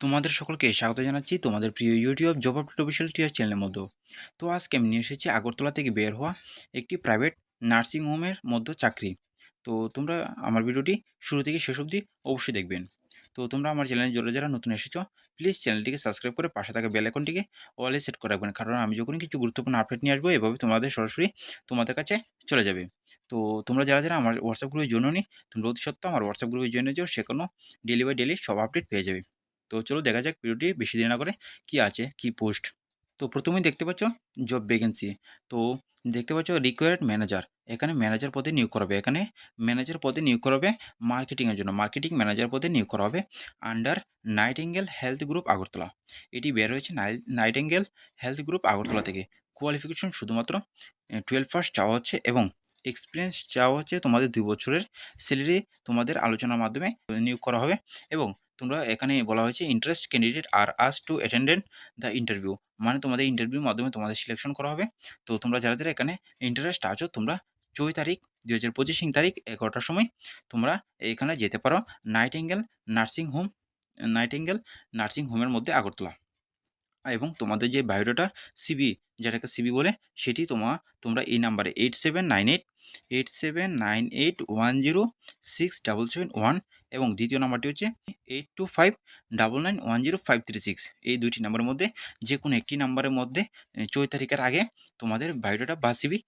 তোমাদের সকলকে স্বাগত জানাচ্ছি তোমাদের প্রিয় YouTube job update official teacher চ্যানেলের মধ্যে। তো আজকে আমি নিয়ে এসেছি আগরতলা থেকে বের হওয়া একটি প্রাইভেট নার্সিং হোমের মধ্যে চাকরি। তো তোমরা আমার ভিডিওটি শুরু থেকে শেষ অবধি অবশ্যই দেখবেন। তো তোমরা আমার চ্যানেলে জোরে যারা নতুন এসেছ প্লিজ চ্যানেলটিকে সাবস্ক্রাইব করে পাশে থাকা বেল আইকনটিকে অলে সেট করে রাখবেন, কারণ আমি যখন কিছু গুরুত্বপূর্ণ আপডেট নিয়ে আসব, এভাবে তোমাদের সরাসরি তোমাদের কাছে চলে যাবে। তো তোমরা যারা যারা আমার হোয়াটসঅ্যাপ গ্রুপে জন্য নি তোমরা অতি সত্ত্বেও আমার হোয়াটসঅ্যাপ গ্রুপে জন্য যাও, সেখানেও ডেলি বাই ডেলি সব আপডেট পেয়ে যাবে। তো চলো দেখা যাক ভিডিওটি বেশি দেরি না করে কি আছে, কি পোস্ট তো প্রথমেই দেখতে পাচ্ছ জব ভ্যাকেন্সি তো দেখতে পাচ্ছ রিকোয়ার্ড ম্যানেজার এখানে ম্যানেজার পদে নিয়োগ করাবে এখানে ম্যানেজার পদে নিয়োগ করাবে মার্কেটিংয়ের জন্য। মার্কেটিং ম্যানেজার পদে নিয়োগ করা হবে under Nightingale health group Agartala এটি বের হয়েছে নাইটিঙ্গেল হেলথ গ্রুপ আগরতলা থেকে। কোয়ালিফিকেশন শুধুমাত্র টুয়েলভ ফার্স্ট চাওয়া হচ্ছে এবং এক্সপিরিয়েন্স চাওয়া হচ্ছে তোমাদের দুই বছরের স্যালারি তোমাদের আলোচনার মাধ্যমে নিয়োগ করা হবে এবং তোমরা এখানে বলা হয়েছে interest candidate are ask to attendant the interview মানে তোমাদের ইন্টারভিউর মাধ্যমে তোমাদের সিলেকশন করা হবে। তো তোমরা যারা যারা এখানে ইন্টারেস্ট আছো, তোমরা চৌই তারিখ, দুই হাজার পঁচিশ তারিখ, এগারোটার সময় তোমরা এখানে যেতে পারো Nightingale nursing home Nightingale nursing হোমের মধ্যে আগরতলা। এবং তোমাদের যে বায়োডাটা সিবি যেটাকে সিবি বলে, সেটি তোমা, তোমরা এই নাম্বারে eight seven nine eight eight seven nine eight one zero six double seven one এবং দ্বিতীয় নাম্বারটি হচ্ছে eight two five double nine one zero five three six এই দুইটি নাম্বারের মধ্যে যে কোনো একটি নাম্বারের মধ্যে চৌদ্দ তারিখের আগে তোমাদের বায়োডাটা বা সিবি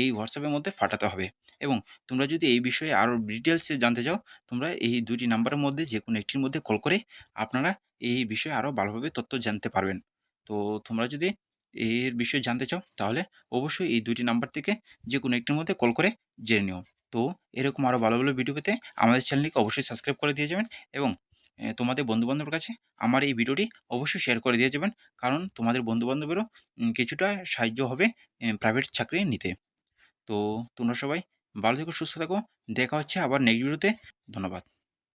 এই হোয়াটসঅ্যাপের মধ্যে পাঠাতে হবে। এবং তোমরা যদি এই বিষয়ে আরও ডিটেলসে জানতে চাও, তোমরা এই দুটি নাম্বারের মধ্যে যে কোনো একটির মধ্যে কল করে আপনারা এই বিষয়ে আরও ভালোভাবে তথ্য জানতে পারবেন। তো তোমরা যদি এর বিষয়ে জানতে চাও, তাহলে অবশ্যই এই দুটি নাম্বার থেকে যে কোনো একটির মধ্যে কল করে জেনে নিও। তো এরকম আরও ভালো ভালো ভিডিও পেতে আমাদের চ্যানেলটিকে অবশ্যই সাবস্ক্রাইব করে দিয়ে যাবেন এবং তোমাদের বন্ধুবান্ধবের কাছে আমার এই ভিডিওটি অবশ্যই শেয়ার করে দিয়ে যাবেন। কারণ তোমাদের বন্ধুবান্ধবেরও কিছুটা সাহায্য হবে প্রাইভেট চাকরি নিতে। তো তোমরা সবাই ভালো থেকো, সুস্থ থাকো। দেখা হচ্ছে আবার নেক্সট ভিডিওতে ধন্যবাদ।